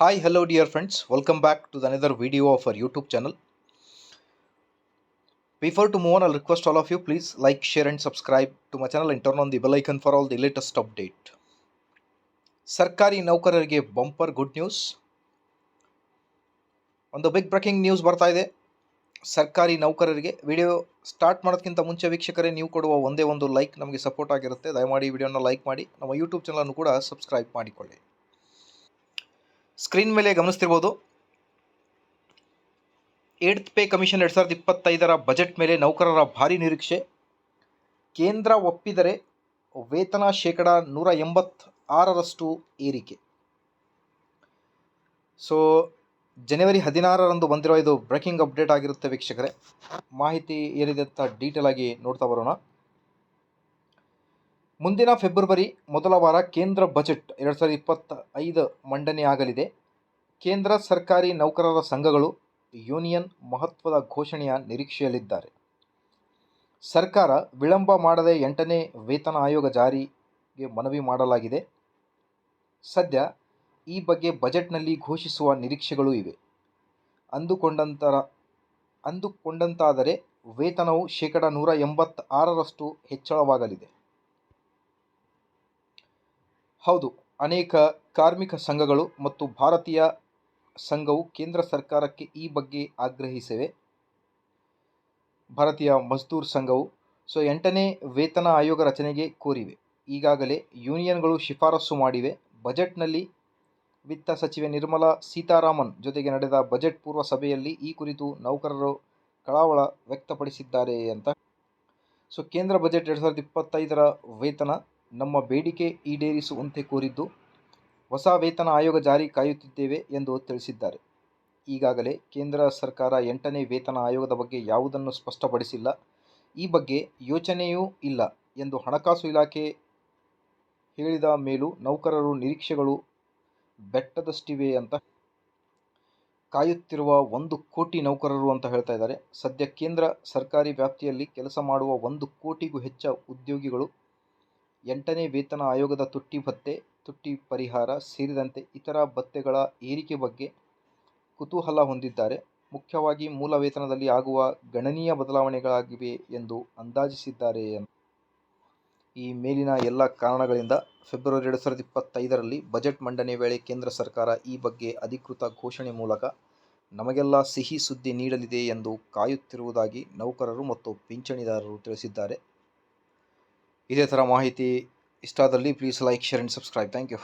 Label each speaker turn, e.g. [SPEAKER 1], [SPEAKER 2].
[SPEAKER 1] Hi hello dear friends welcome back to another video of YouTube channel before to move on I'll request all of you please like share and subscribe to my channel and turn on the bell icon for all the latest update ಸರ್ಕಾರಿ ನೌಕರರಿಗೆ bumper good news ಒಂದು big breaking news ಬರ್ತಾ ಇದೆ ಸರ್ಕಾರಿ ನೌಕರರಿಗೆ video start ಮಾಡೋದಕ್ಕಿಂತ ಮುಂಚೆ ವೀಕ್ಷಕರೇ ನೀವು ಕೊಡುವ ಒಂದೇ ಒಂದು ಲೈಕ್ ನಮಗೆ ಸಪೋರ್ಟ್ ಆಗಿರುತ್ತೆ ದಯಮಾಡಿ ವಿಡಿಯೋನ ಲೈಕ್ ಮಾಡಿ ನಮ್ಮ ಯೂಟ್ಯೂಬ್ ಚಾನಲನ್ನು ಕೂಡ ಸಬ್ಸ್ಕ್ರೈಬ್ ಮಾಡಿಕೊಳ್ಳಿ ಸ್ಕ್ರೀನ್ ಮೇಲೆ ಗಮನಿಸ್ತಿರ್ಬೋದು. ಏಡ್ತ್ ಪೇ ಕಮಿಷನ್ ಎರಡು ಸಾವಿರದ ಇಪ್ಪತ್ತೈದರ ಬಜೆಟ್ ಮೇಲೆ ನೌಕರರ ಭಾರಿ ನಿರೀಕ್ಷೆ. ಕೇಂದ್ರ ಒಪ್ಪಿದರೆ ವೇತನ ಶೇಕಡ ನೂರ ಎಂಬತ್ತಾರರಷ್ಟು ಏರಿಕೆ. ಸೊ ಜನವರಿ ಹದಿನಾರರಂದು ಬಂದಿರೋ ಇದು ಬ್ರೇಕಿಂಗ್ ಅಪ್ಡೇಟ್ ಆಗಿರುತ್ತೆ ವೀಕ್ಷಕರೇ. ಮಾಹಿತಿ ಏನಿದೆ ಅಂತ ಡೀಟೇಲ್ ಆಗಿ ನೋಡ್ತಾ ಬರೋಣ. ಮುಂದಿನ ಫೆಬ್ರವರಿ ಮೊದಲ ವಾರ ಕೇಂದ್ರ ಬಜೆಟ್ ಎರಡು ಸಾವಿರದ ಇಪ್ಪತ್ತೈದು ಮಂಡನೆ ಆಗಲಿದೆ. ಕೇಂದ್ರ ಸರ್ಕಾರಿ ನೌಕರರ ಸಂಘಗಳು ಯೂನಿಯನ್ ಮಹತ್ವದ ಘೋಷಣೆಯ ನಿರೀಕ್ಷೆಯಲ್ಲಿದ್ದಾರೆ. ಸರ್ಕಾರ ವಿಳಂಬ ಮಾಡದೆ ಎಂಟನೇ ವೇತನ ಆಯೋಗ ಜಾರಿಗೆ ಮನವಿ ಮಾಡಲಾಗಿದೆ. ಸದ್ಯ ಈ ಬಗ್ಗೆ ಬಜೆಟ್ನಲ್ಲಿ ಘೋಷಿಸುವ ನಿರೀಕ್ಷೆಗಳೂ ಇವೆ. ಅಂದುಕೊಂಡಂತರ, ಅಂದುಕೊಂಡಂತಾದರೆ ವೇತನವು ಶೇಕಡ ನೂರ ಎಂಬತ್ತಾರರಷ್ಟು ಹೆಚ್ಚಳವಾಗಲಿದೆ. ಹೌದು, ಅನೇಕ ಕಾರ್ಮಿಕ ಸಂಘಗಳು ಮತ್ತು ಭಾರತೀಯ ಸಂಘವು ಕೇಂದ್ರ ಸರ್ಕಾರಕ್ಕೆ ಈ ಬಗ್ಗೆ ಆಗ್ರಹಿಸಿವೆ. ಭಾರತೀಯ ಮಜ್ದೂರ್ ಸಂಘವು ಸೊ ಎಂಟನೇ ವೇತನ ಆಯೋಗ ರಚನೆಗೆ ಕೋರಿವೆ. ಈಗಾಗಲೇ ಯೂನಿಯನ್ಗಳು ಶಿಫಾರಸು ಮಾಡಿವೆ. ಬಜೆಟ್ನಲ್ಲಿ ವಿತ್ತ ಸಚಿವೆ ನಿರ್ಮಲಾ ಸೀತಾರಾಮನ್ ಜೊತೆಗೆ ನಡೆದ ಬಜೆಟ್ ಪೂರ್ವ ಸಭೆಯಲ್ಲಿ ಈ ಕುರಿತು ನೌಕರರು ಕಳವಳ ವ್ಯಕ್ತಪಡಿಸಿದ್ದಾರೆ ಅಂತ. ಸೊ ಕೇಂದ್ರ ಬಜೆಟ್ ಎರಡು ಸಾವಿರದ ಇಪ್ಪತ್ತೈದರ ವೇತನ ನಮ್ಮ ಬೇಡಿಕೆ ಈಡೇರಿಸುವಂತೆ ಕೋರಿದ್ದು ಹೊಸ ವೇತನ ಆಯೋಗ ಜಾರಿ ಕಾಯುತ್ತಿದ್ದೇವೆ ಎಂದು ತಿಳಿಸಿದ್ದಾರೆ. ಈಗಾಗಲೇ ಕೇಂದ್ರ ಸರ್ಕಾರ ಎಂಟನೇ ವೇತನ ಆಯೋಗದ ಬಗ್ಗೆ ಯಾವುದನ್ನು ಸ್ಪಷ್ಟಪಡಿಸಿಲ್ಲ. ಈ ಬಗ್ಗೆ ಯೋಚನೆಯೂ ಇಲ್ಲ ಎಂದು ಹಣಕಾಸು ಇಲಾಖೆ ಹೇಳಿದ ಮೇಲೂ ನೌಕರರು ನಿರೀಕ್ಷೆಗಳು ಬೆಟ್ಟದಷ್ಟಿವೆ ಅಂತ ಕಾಯುತ್ತಿರುವ ಒಂದು ಕೋಟಿ ನೌಕರರು ಅಂತ ಹೇಳ್ತಾ ಇದ್ದಾರೆ. ಸದ್ಯ ಕೇಂದ್ರ ಸರ್ಕಾರಿ ವ್ಯಾಪ್ತಿಯಲ್ಲಿ ಕೆಲಸ ಮಾಡುವ ಒಂದು ಕೋಟಿಗೂ ಹೆಚ್ಚ ಉದ್ಯೋಗಿಗಳು ಎಂಟನೇ ವೇತನ ಆಯೋಗದ ತುಟ್ಟಿ ಭತ್ಯೆ ತುಟ್ಟಿ ಪರಿಹಾರ ಸೇರಿದಂತೆ ಇತರ ಭತ್ಯೆಗಳ ಏರಿಕೆ ಬಗ್ಗೆ ಕುತೂಹಲ ಹೊಂದಿದ್ದಾರೆ. ಮುಖ್ಯವಾಗಿ ಮೂಲ ವೇತನದಲ್ಲಿ ಆಗುವ ಗಣನೀಯ ಬದಲಾವಣೆಗಳಾಗಿವೆ ಎಂದು ಅಂದಾಜಿಸಿದ್ದಾರೆ ಈ ಮೇಲಿನ ಎಲ್ಲ ಕಾರಣಗಳಿಂದ ಫೆಬ್ರವರಿ ಎರಡು ಸಾವಿರದ ಇಪ್ಪತ್ತೈದರಲ್ಲಿ ಬಜೆಟ್ ಮಂಡನೆ ವೇಳೆ ಕೇಂದ್ರ ಸರ್ಕಾರ ಈ ಬಗ್ಗೆ ಅಧಿಕೃತ ಘೋಷಣೆ ಮೂಲಕ ನಮಗೆಲ್ಲ ಸಿಹಿ ಸುದ್ದಿ ನೀಡಲಿದೆ ಎಂದು ಕಾಯುತ್ತಿರುವುದಾಗಿ ನೌಕರರು ಮತ್ತು ಪಿಂಚಣಿದಾರರು ತಿಳಿಸಿದ್ದಾರೆ. ಇದೇ ಥರ ಮಾಹಿತಿ ಇಷ್ಟಾದಲ್ಲಿ please like share and subscribe thank you